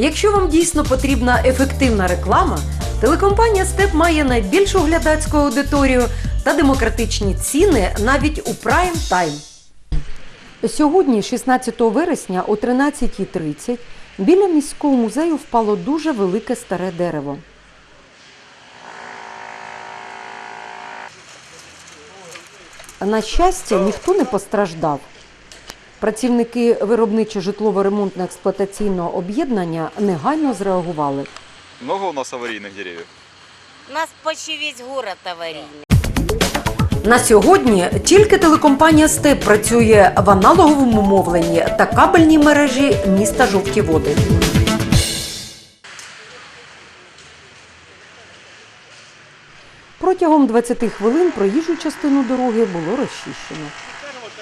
Якщо вам дійсно потрібна ефективна реклама, телекомпанія Степ має найбільшу глядацьку аудиторію та демократичні ціни навіть у прайм тайм. Сьогодні, 16 вересня о 13.30, біля міського музею впало дуже велике старе дерево. На щастя, ніхто не постраждав. Працівники виробничо-житлово-ремонтно-експлуатаційного об'єднання негайно зреагували. Много у нас аварийных деревьев? У нас почти весь город аварийный. На сьогодні тільки телекомпанія Степ працює в аналоговому мовленні та кабельній мережі міста Жовті Води. Протягом 20 хвилин проїжджу частину дороги було розчищено.